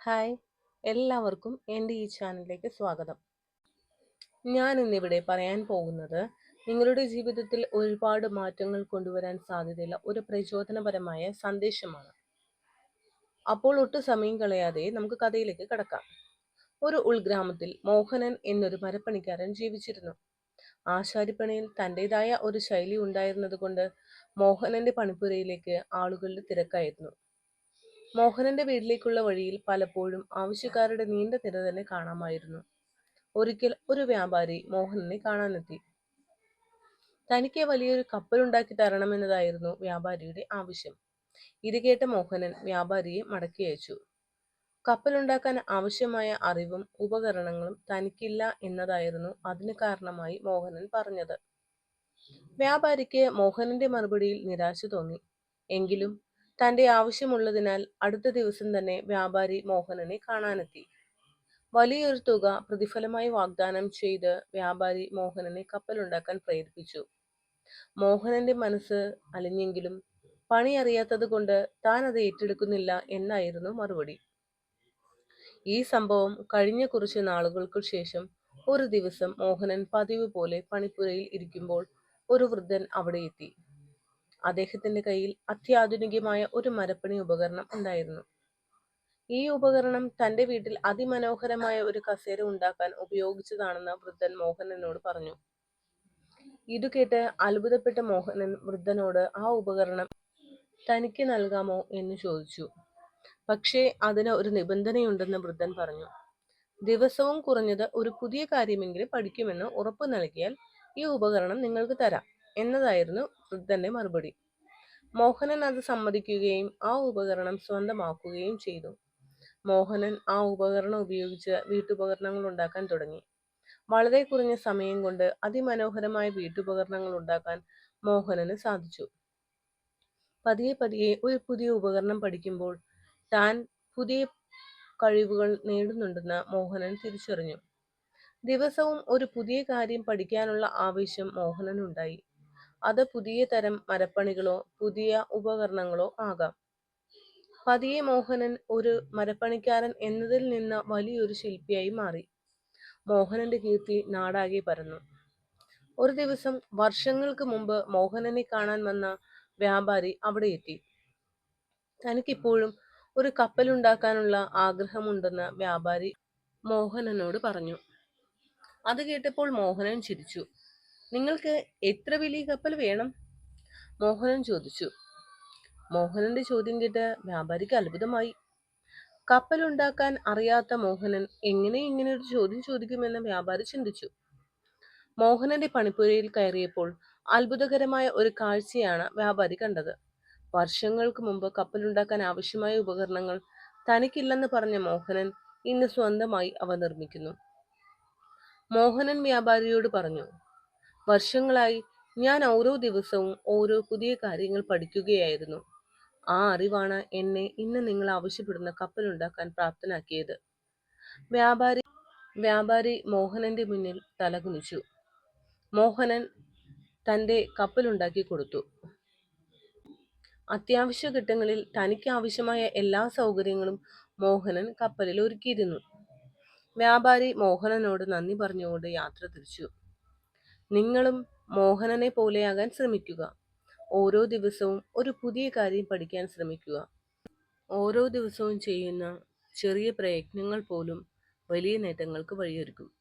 Hi. എല്ലാവർക്കും എന്റെ ഈ ചാനലിലേക്ക് സ്വാഗതം. ഞാൻ ഇന്നിവിടെ പറയാൻ പോകുന്നത് നിങ്ങളുടെ ജീവിതത്തിൽ ഒരുപാട് മാറ്റങ്ങൾ കൊണ്ടുവരാൻ സാധ്യതയുള്ള ഒരു പ്രചോദനപരമായ സന്ദേശമാണ്. അപ്പോൾ ഒട്ടും സമയം കളയാതെ നമുക്ക് കഥയിലേക്ക് കടക്കാം. ഒരു ഉൾഗ്രാമത്തിൽ മോഹനൻ എന്നൊരു മരപ്പണിക്കാരൻ ജീവിച്ചിരുന്നു. ആശാരിപ്പണിയിൽ തന്റെതായ ഒരു ശൈലി ഉണ്ടായിരുന്നതുകൊണ്ട് മോഹനന്റെ പണിപ്പുരയിലേക്ക് ആളുകളുടെ തിരക്കായിരുന്നു. മോഹനന്റെ വീട്ടിലേക്കുള്ള വഴിയിൽ പലപ്പോഴും ആവശ്യക്കാരുടെ നീണ്ട നിര തന്നെ കാണാമായിരുന്നു. ഒരിക്കൽ ഒരു വ്യാപാരി മോഹനനെ കാണാനെത്തി. തനിക്ക് വലിയൊരു കപ്പലുണ്ടാക്കി തരണമെന്നതായിരുന്നു വ്യാപാരിയുടെ ആവശ്യം. ഇത് കേട്ട മോഹനൻ വ്യാപാരിയെ മടക്കി അയച്ചു. കപ്പലുണ്ടാക്കാൻ ആവശ്യമായ അറിവും ഉപകരണങ്ങളും തനിക്കില്ല എന്നതായിരുന്നു അതിന് കാരണമായി മോഹനൻ പറഞ്ഞത്. വ്യാപാരിക്ക് മോഹനന്റെ മറുപടിയിൽ നിരാശ തോന്നി. എങ്കിലും തന്റെ ആവശ്യമുള്ളതിനാൽ അടുത്ത ദിവസം തന്നെ വ്യാപാരി മോഹനനെ കാണാനെത്തി. വലിയൊരു തുക പ്രതിഫലമായി വാഗ്ദാനം ചെയ്ത് വ്യാപാരി മോഹനനെ കപ്പലുണ്ടാക്കാൻ പ്രേരിപ്പിച്ചു. മോഹനന്റെ മനസ്സ് അലിഞ്ഞെങ്കിലും പണി അറിയാത്തത് കൊണ്ട് താൻ അത് ഏറ്റെടുക്കുന്നില്ല എന്നായിരുന്നു മറുപടി. ഈ സംഭവം കഴിഞ്ഞ കുറച്ച് നാളുകൾക്കു ശേഷം ഒരു ദിവസം മോഹനൻ പതിവ് പോലെ പണിപ്പുരയിൽ ഇരിക്കുമ്പോൾ ഒരു വൃദ്ധൻ അവിടെ എത്തി. അദ്ദേഹത്തിന്റെ കയ്യിൽ അത്യാധുനികമായ ഒരു മരപ്പണി ഉപകരണം ഉണ്ടായിരുന്നു. ഈ ഉപകരണം തന്റെ വീട്ടിൽ അതിമനോഹരമായ ഒരു കസേര ഉണ്ടാക്കാൻ ഉപയോഗിച്ചതാണെന്ന് വൃദ്ധൻ മോഹനനോട് പറഞ്ഞു. ഇതു കേട്ട് അത്ഭുതപ്പെട്ട മോഹനൻ വൃദ്ധനോട് ആ ഉപകരണം തനിക്ക് നൽകാമോ എന്ന് ചോദിച്ചു. പക്ഷേ അതിന് ഒരു നിബന്ധനയുണ്ടെന്ന് വൃദ്ധൻ പറഞ്ഞു. ദിവസവും കുറഞ്ഞത് ഒരു പുതിയ കാര്യമെങ്കിലും പഠിക്കുമെന്ന് ഉറപ്പു നൽകിയാൽ ഈ ഉപകരണം നിങ്ങൾക്ക് തരാം. എന്നതായിരുന്നു വൃദ്ധന്റെ മറുപടി. മോഹനൻ അത് സമ്മതിക്കുകയും ആ ഉപകരണം സ്വന്തമാക്കുകയും ചെയ്തു. മോഹനൻ ആ ഉപകരണം ഉപയോഗിച്ച് വീട്ടുപകരണങ്ങൾ ഉണ്ടാക്കാൻ തുടങ്ങി. വളരെ കുറഞ്ഞ സമയം കൊണ്ട് അതിമനോഹരമായ വീട്ടുപകരണങ്ങൾ ഉണ്ടാക്കാൻ മോഹനന് സാധിച്ചു. പതിയെ പതിയെ ഒരു പുതിയ ഉപകരണം പഠിക്കുമ്പോൾ താൻ പുതിയ കഴിവുകൾ നേടുന്നുണ്ടെന്ന് മോഹനൻ തിരിച്ചറിഞ്ഞു. ദിവസവും ഒരു പുതിയ കാര്യം പഠിക്കാനുള്ള ആവശ്യം മോഹനനുണ്ടായി. അത് പുതിയ തരം മരപ്പണികളോ പുതിയ ഉപകരണങ്ങളോ ആകാം. പതിയെ മോഹനൻ ഒരു മരപ്പണിക്കാരൻ എന്നതിൽ നിന്ന് വലിയൊരു ശില്പിയായി മാറി. മോഹനന്റെ കീർത്തി നാടാകെ പരന്നു. ഒരു ദിവസം വർഷങ്ങൾക്ക് മുമ്പ് മോഹനനെ കാണാൻ വന്ന വ്യാപാരി അവിടെ എത്തി. തനിക്കിപ്പോഴും ഒരു കപ്പലുണ്ടാക്കാനുള്ള ആഗ്രഹമുണ്ടെന്ന് വ്യാപാരി മോഹനനോട് പറഞ്ഞു. അത് കേട്ടപ്പോൾ മോഹനൻ ചിരിച്ചു. നിങ്ങൾക്ക് എത്ര വലിയ കപ്പൽ വേണം? മോഹനൻ ചോദിച്ചു. മോഹനന്റെ ചോദ്യം കേട്ട് വ്യാപാരിക്ക് അത്ഭുതമായി. കപ്പലുണ്ടാക്കാൻ അറിയാത്ത മോഹനൻ എങ്ങനെ ഇങ്ങനെ ഒരു ചോദ്യം ചോദിക്കുമെന്ന് വ്യാപാരി ചിന്തിച്ചു. മോഹനന്റെ പണിപ്പുരയിൽ കയറിയപ്പോൾ അത്ഭുതകരമായ ഒരു കാഴ്ചയാണ് വ്യാപാരി കണ്ടത്. വർഷങ്ങൾക്ക് മുമ്പ് കപ്പലുണ്ടാക്കാൻ ആവശ്യമായ ഉപകരണങ്ങൾ തനിക്കില്ലെന്ന് പറഞ്ഞ മോഹനൻ ഇന്ന് സ്വന്തമായി അവ നിർമ്മിക്കുന്നു. മോഹനൻ വ്യാപാരിയോട് പറഞ്ഞു വർഷങ്ങളായി ഞാൻ ഓരോ ദിവസവും ഓരോ പുതിയ കാര്യങ്ങൾ പഠിക്കുകയായിരുന്നു. ആ അറിവാണ് എന്നെ ഇന്ന് നിങ്ങൾ ആവശ്യപ്പെടുന്ന കപ്പലുണ്ടാക്കാൻ പ്രാപ്തനാക്കിയത്. വ്യാപാരി വ്യാപാരി മോഹനന്റെ മുന്നിൽ തലകുനിച്ചു. മോഹനൻ തന്റെ കപ്പലുണ്ടാക്കി കൊടുത്തു. അത്യാവശ്യ ഘട്ടങ്ങളിൽ തനിക്ക് ആവശ്യമായ എല്ലാ സൗകര്യങ്ങളും മോഹനൻ കപ്പലിൽ ഒരുക്കിയിരുന്നു. വ്യാപാരി മോഹനനോട് നന്ദി പറഞ്ഞുകൊണ്ട് യാത്ര തിരിച്ചു. നിങ്ങളും മോഹനനെ പോലെയാകാൻ ശ്രമിക്കുക. ഓരോ ദിവസവും ഒരു പുതിയ കാര്യം പഠിക്കാൻ ശ്രമിക്കുക. ഓരോ ദിവസവും ചെയ്യുന്ന ചെറിയ പ്രയത്നങ്ങൾ പോലും വലിയ നേട്ടങ്ങൾക്ക് വഴിയൊരുക്കും.